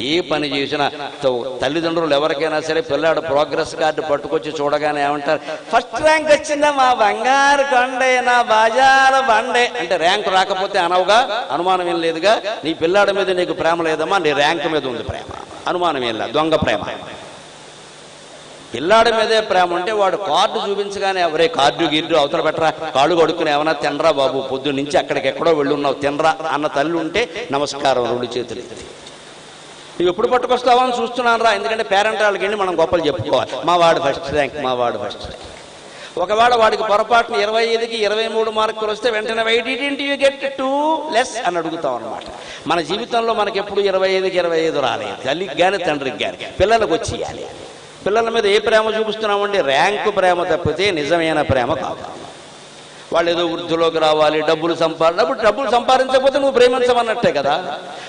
ఏ పని చేసినా తో- తల్లిదండ్రులు ఎవరికైనా సరే పిల్లాడు ప్రోగ్రెస్ కార్డు పట్టుకొచ్చి చూడగానే ఏమంటారు? ఫస్ట్ ర్యాంక్ వచ్చిందా మా బంగారు కొండే నా బజార బండే. అంటే ర్యాంక్ రాకపోతే అనవుగా అనుమానం ఏం లేదుగా నీ పిల్లాడి మీద నీకు ప్రేమ లేదమ్మా నీ ర్యాంక్ మీద ఉంది ప్రేమ. అనుమానం ఏం లేదు దొంగ ప్రేమ. పిల్లాడి మీదే ప్రేమ ఉంటే వాడు కార్డు చూపించగానే ఎవరే కార్డు గిర్డు అవతల పెట్టరా కాళ్ళు కొడుకుని ఏమన్నా తినరా బాబు పొద్దు నుంచి అక్కడికి ఎక్కడో వెళ్ళున్నావు తినరా అన్న తల్లి ఉంటే నమస్కారం రెండు చేతులు నువ్వు ఎప్పుడు పట్టుకొస్తావా అని చూస్తున్నాను రా. ఎందుకంటే పేరెంట్ వాళ్ళకి వెళ్ళి మనం గొప్పలు చెప్పుకోవాలి. మా వాడు ఫస్ట్ ర్యాంక్ మా వాడు ఫస్ట్ ర్యాంక్ ఒకవేళ వాడికి పొరపాటున ఇరవై ఐదుకి ఇరవై మూడు మార్కులు వస్తే వెంటనే why didn't you get two less అని అడుగుతాం అనమాట మన జీవితంలో మనకి ఎప్పుడు ఇరవై ఐదుకి ఇరవై ఐదు రాలేదు. తల్లికి కానీ తండ్రికి కానీ పిల్లలకు వచ్చేయాలి. పిల్లల మీద ఏ ప్రేమ చూపిస్తున్నామంటే ర్యాంకు ప్రేమ తప్పితే నిజమైన ప్రేమ కాదు. వాళ్ళు ఏదో వృద్ధిలోకి రావాలి డబ్బులు సంపాదన డబ్బులు డబ్బులు సంపాదించకపోతే నువ్వు ప్రేమించమన్నట్టే కదా.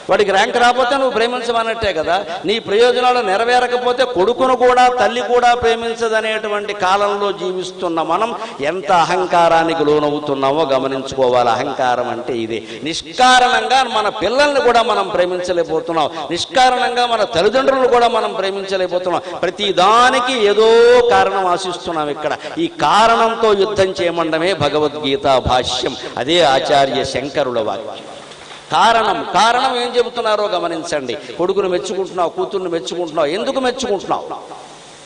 వాడికి ర్యాంక్ రాకపోతే నువ్వు ప్రేమించమన్నట్టే కదా. నీ ప్రయోజనాలు నెరవేరకపోతే కొడుకును కూడా తల్లి కూడా ప్రేమించదనేటువంటి కాలంలో జీవిస్తున్న మనం ఎంత అహంకారానికి లోనవుతున్నామో గమనించుకోవాలి. అహంకారం అంటే ఇదే. నిష్కారణంగా మన పిల్లల్ని కూడా మనం ప్రేమించలేకపోతున్నాం. నిష్కారణంగా మన తల్లిదండ్రులను కూడా మనం ప్రేమించలేకపోతున్నాం. ప్రతి దానికి ఏదో కారణం ఆశిస్తున్నాం ఇక్కడ. ఈ కారణంతో యుద్ధం చేయమండమే భగవద్గీత భాష్యం అదే ఆచార్య శంకరుల వాక్యం. కారణం కారణం ఏం చెబుతున్నారో గమనించండి. కొడుకును మెచ్చుకుంటున్నావు కూతుర్ని మెచ్చుకుంటున్నావు ఎందుకు మెచ్చుకుంటున్నావు?